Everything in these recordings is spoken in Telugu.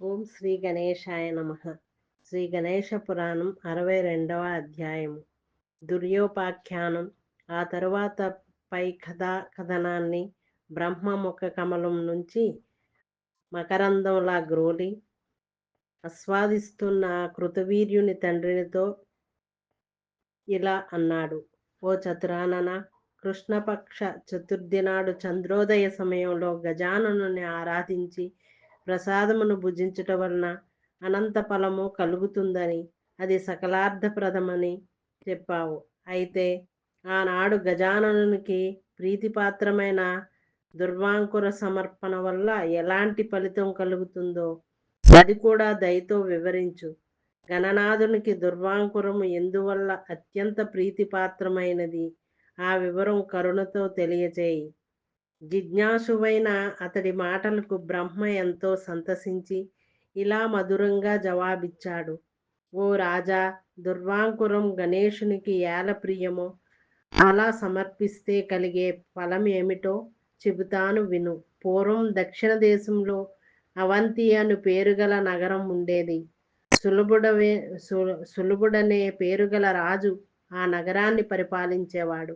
ఓం శ్రీ గణేశాయ నమ. శ్రీ గణేశ పురాణం అరవై రెండవ అధ్యాయము. దుర్యోపాఖ్యానం. ఆ తరువాత పై కథా కథనాన్ని బ్రహ్మ ముఖ కమలం నుంచి మకరందంలా గ్రోలి ఆస్వాదిస్తున్న కృతవీర్యుని తండ్రినితో ఇలా అన్నాడు. ఓ చతురానన కృష్ణపక్ష చతుర్థి నాడు చంద్రోదయ సమయంలో గజాననుని ఆరాధించి ప్రసాదమును భుజించుట వలన అనంత ఫలము కలుగుతుందని అది సకలార్థప్రదమని చెప్పావు. అయితే ఆనాడు గజాననునికి ప్రీతిపాత్రమైన దుర్వాంకుర సమర్పణ వల్ల ఎలాంటి ఫలితం కలుగుతుందో అది కూడా దయతో వివరించు. గణనాథునికి దుర్వాంకురము ఎందువల్ల అత్యంత ప్రీతిపాత్రమైనది? ఆ వివరం కరుణతో తెలియచేయి. జిజ్ఞాసువైన అతడి మాటలకు బ్రహ్మ ఎంతో సంతసించి ఇలా మధురంగా జవాబిచ్చాడు. ఓ రాజా దుర్వాంకురం గణేషునికి ఏల ప్రియమో? అలా సమర్పిస్తే కలిగే ఫలం ఏమిటో చెబుతాను విను. పూర్వం దక్షిణ దేశంలో అవంతి అను పేరుగల నగరం ఉండేది. సులభుడవే సులభుడనే పేరుగల రాజు ఆ నగరాన్ని పరిపాలించేవాడు.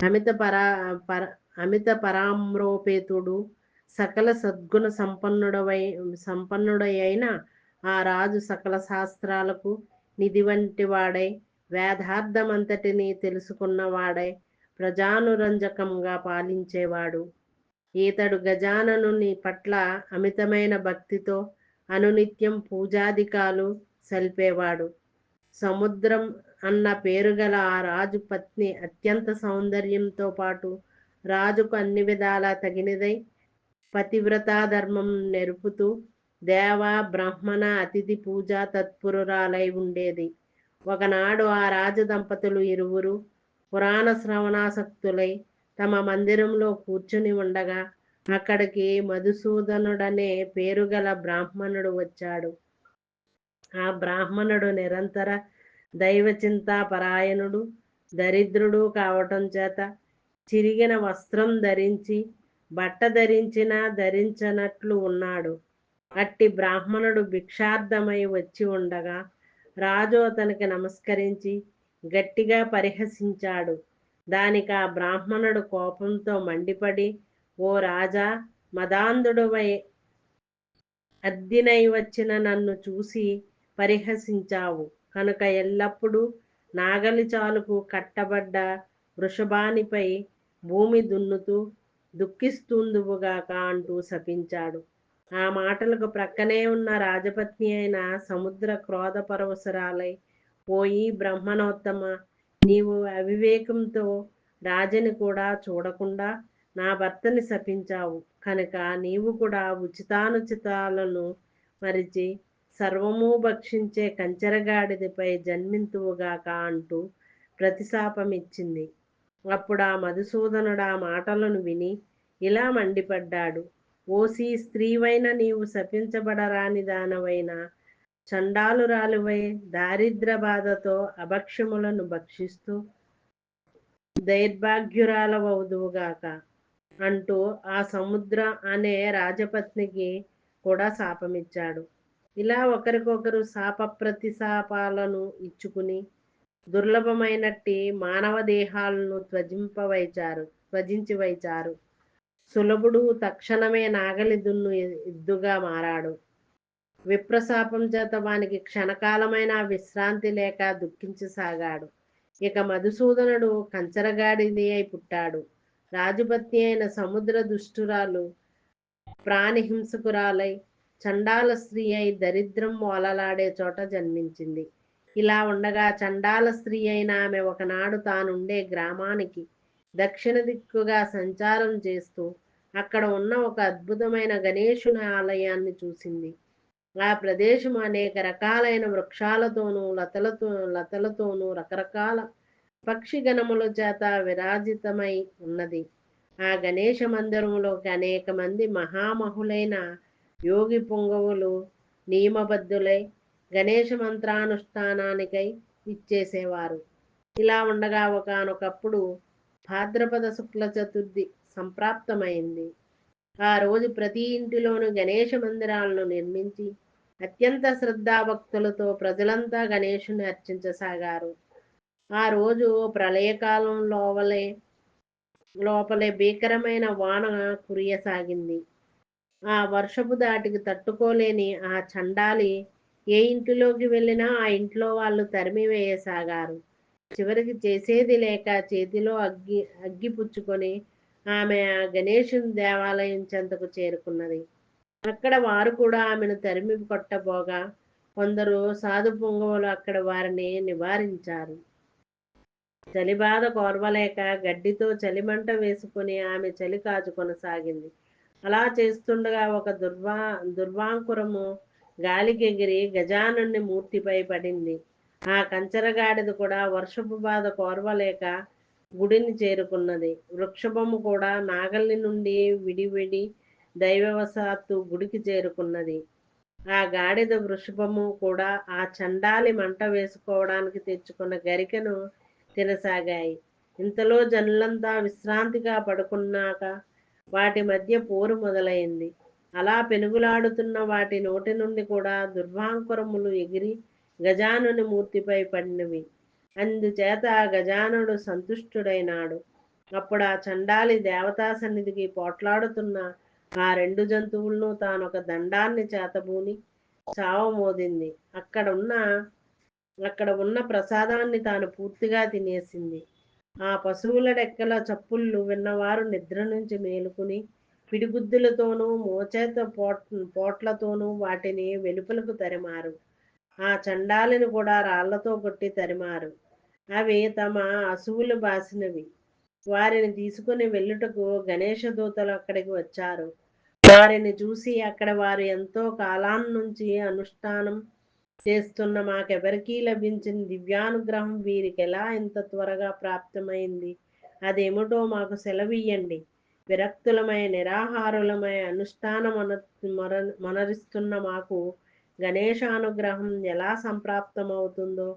అమిత పరా పర అమిత పరామ్రోపేతుడు సకల సద్గుణ సంపన్నుడవై సంపన్నుడై అయిన ఆ రాజు సకల శాస్త్రాలకు నిధి వంటి వాడై వేదార్థమంతటిని తెలుసుకున్నవాడై ప్రజానురంజకంగా పాలించేవాడు. ఈతడు గజాననుని పట్ల అమితమైన భక్తితో అనునిత్యం పూజాధికాలు సల్పేవాడు. సముద్రం అన్న పేరుగల ఆ రాజు పత్ని అత్యంత సౌందర్యంతో పాటు రాజుకు అన్ని విధాలా తగినదై పతివ్రతా ధర్మం నెరుపుతూ దేవ బ్రాహ్మణ అతిథి పూజ తత్పురురాలై ఉండేది. ఒకనాడు ఆ రాజ దంపతులు ఇరువురు పురాణ శ్రవణాసక్తులై తమ మందిరంలో కూర్చుని ఉండగా అక్కడికి మధుసూదనుడనే పేరుగల బ్రాహ్మణుడు వచ్చాడు. ఆ బ్రాహ్మణుడు నిరంతర దైవచింతా పరాయణుడు దరిద్రుడు కావటం చేత చిరిగిన వస్త్రం ధరించి బట్ట ధరించిన ధరించనట్లు ఉన్నాడు. అట్టి బ్రాహ్మణుడు భిక్షార్థమై వచ్చి ఉండగా రాజు అతనికి నమస్కరించి గట్టిగా పరిహసించాడు. దానికి ఆ బ్రాహ్మణుడు కోపంతో మండిపడి ఓ రాజా మదాంధుడువై అద్దినై వచ్చిన నన్ను చూసి పరిహసించావు. కనుక ఎల్లప్పుడూ నాగలి చాలుకు కట్టబడ్డ వృషభానిపై భూమి దున్నుతూ దుఃఖిస్తుందువుగాక అంటూ శపించాడు. ఆ మాటలకు ప్రక్కనే ఉన్న రాజపత్ని అయిన సముద్ర క్రోధ పరవసరాలై పోయి బ్రహ్మణోత్తమ నీవు అవివేకంతో రాజని కూడా చూడకుండా నా భర్తని శపించావు. కనుక నీవు కూడా ఉచితానుచితాలను మరిచి సర్వము భక్షించే కంచెరగాడిదిపై జన్మింతువుగాక అంటూ ప్రతిశాపమిచ్చింది. అప్పుడు ఆ మధుసూదనుడు ఆ మాటలను విని ఇలా మండిపడ్డాడు. ఓసి స్త్రీవైన నీవు శపించబడరాని దానవైన చండాలురాలువై దారిద్ర బాధతో అభక్ష్యములను భక్షిస్తూ దైర్భాగ్యురాలవవుదువుగాక అంటూ ఆ సముద్ర అనే రాజపత్నికి కూడా శాపమిచ్చాడు. ఇలా ఒకరికొకరు శాప ప్రతిశాపాలను ఇచ్చుకుని దుర్లభమైనట్టి మానవ దేహాలను త్వజింపవైచారు త్వజించి వైచారు సులభుడు తక్షణమే నాగలి దున్ను ఎద్దుగా మారాడు. విప్రశాపం చేత వానికి క్షణకాలమైన విశ్రాంతి లేక దుఃఖించసాగాడు. ఇక మధుసూదనుడు కంచరగాడిది అయి పుట్టాడు. రాజుపత్ని అయిన సముద్ర దుష్టురాలు ప్రాణిహింసకురాలై చండాల స్త్రీ అయి దరిద్రం ఓలలాడే చోట జన్మించింది. ఇలా ఉండగా చండాల స్త్రీ అయిన ఆమె ఒకనాడు తానుండే గ్రామానికి దక్షిణ దిక్కుగా సంచారం చేస్తూ అక్కడ ఉన్న ఒక అద్భుతమైన గణేశుని ఆలయాన్ని చూసింది. ఆ ప్రదేశం అనేక రకాలైన వృక్షాలతోనూ లతలతో లతలతోనూ రకరకాల పక్షి గణముల చేత విరాజితమై ఉన్నది. ఆ గణేశ మందిరంలోకి అనేక మంది మహామహులైన యోగి పొంగవులు నియమబద్ధులై గణేష మంత్రానుష్ఠానానికై ఇచ్చేసేవారు. ఇలా ఉండగా ఒకనొకప్పుడు భాద్రపద శుక్ల చతుర్థి సంప్రాప్తమైంది. ఆ రోజు ప్రతి ఇంటిలోనూ గణేష మందిరాలను నిర్మించి అత్యంత శ్రద్ధాభక్తులతో ప్రజలంతా గణేషుని అర్చించసాగారు. ఆ రోజు ప్రళయకాలం లోవలే లోపలే భీకరమైన వాన కురియసాగింది. ఆ వర్షపు దాటికి తట్టుకోలేని ఆ చండాలి ఏ ఇంటిలోకి వెళ్ళినా ఆ ఇంట్లో వాళ్ళు తరిమి వేయసాగారు. చివరికి చేసేది లేక చేతిలో అగ్గి అగ్గి పుచ్చుకొని ఆమె ఆ గణేశుని దేవాలయం చెంతకు చేరుకున్నది. అక్కడ వారు కూడా ఆమెను తరిమి కొట్టబోగా కొందరు సాధు పొంగవులు అక్కడ వారిని నివారించారు. చలిబాధ కోర్వలేక గడ్డితో చలిమంట వేసుకుని ఆమె చలి కాచు కొనసాగింది. అలా చేస్తుండగా ఒక దుర్వా దుర్వాంకురము గాలికెగిరి గజానుని మూర్తిపై పడింది. ఆ కంచరగాడిద కూడా వర్షపు బాధ కోరవలేక గుడిని చేరుకున్నది. వృక్షభము కూడా నాగల్లి నుండి విడివిడి దైవవశాత్తు గుడికి చేరుకున్నది. ఆ గాడిద వృషభము కూడా ఆ చండాలి మంట వేసుకోవడానికి తెచ్చుకున్న గరికను తినసాగాయి. ఇంతలో జనులంతా విశ్రాంతిగా పడుకున్నాక వాటి మధ్య పోరు మొదలైంది. అలా పెనుగులాడుతున్న వాటి నోటి నుండి కూడా దుర్భాంకురములు ఎగిరి గజానుని మూర్తిపై పడినవి. అందుచేత ఆ గజానుడు సంతుష్టుడైనాడు. అప్పుడు ఆ చండాలి దేవతా సన్నిధికి పోట్లాడుతున్న ఆ రెండు జంతువులను తాను ఒక దండాన్ని చేతబూని చావమోదింది అక్కడ ఉన్న అక్కడ ఉన్న ప్రసాదాన్ని తాను పూర్తిగా తినేసింది. ఆ పశువుల డెక్కల చప్పుళ్ళు విన్నవారు నిద్ర నుంచి మేలుకుని పిడిగుద్దులతోనూ మోచేత పోట్ పోట్లతోనూ వాటిని వెలుపలకు తరిమారు. ఆ చండాలను కూడా రాళ్ళతో కొట్టి తరిమారు. అవి తమ అసువులు బాసినవి. వారిని తీసుకుని వెళ్ళుటకు గణేష దూతలు అక్కడికి వచ్చారు. వారిని చూసి అక్కడ వారు ఎంతో కాలం నుంచి అనుష్ఠానం చేస్తున్న మాకెవరికీ లభించిన దివ్యానుగ్రహం వీరికి ఎలా ఇంత త్వరగా ప్రాప్తమైంది? అదేమిటో మాకు సెలవియ్యండి. విరక్తులమై నిరాహారులమై అనుష్ఠానం మొర మొనరిస్తున్న మాకు గణేశానుగ్రహం ఎలా సంప్రాప్తమవుతుందో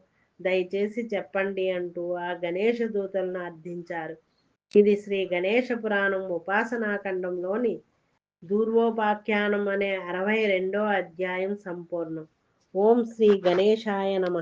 దయచేసి చెప్పండి అంటూ ఆ గణేష దూతలను అర్థించారు. ఇది శ్రీ గణేష పురాణం ఉపాసనాఖండంలోని దూర్వోపాఖ్యానం అనే అరవై రెండో అధ్యాయం సంపూర్ణం. ఓం శ్రీ గణేశాయ నమ.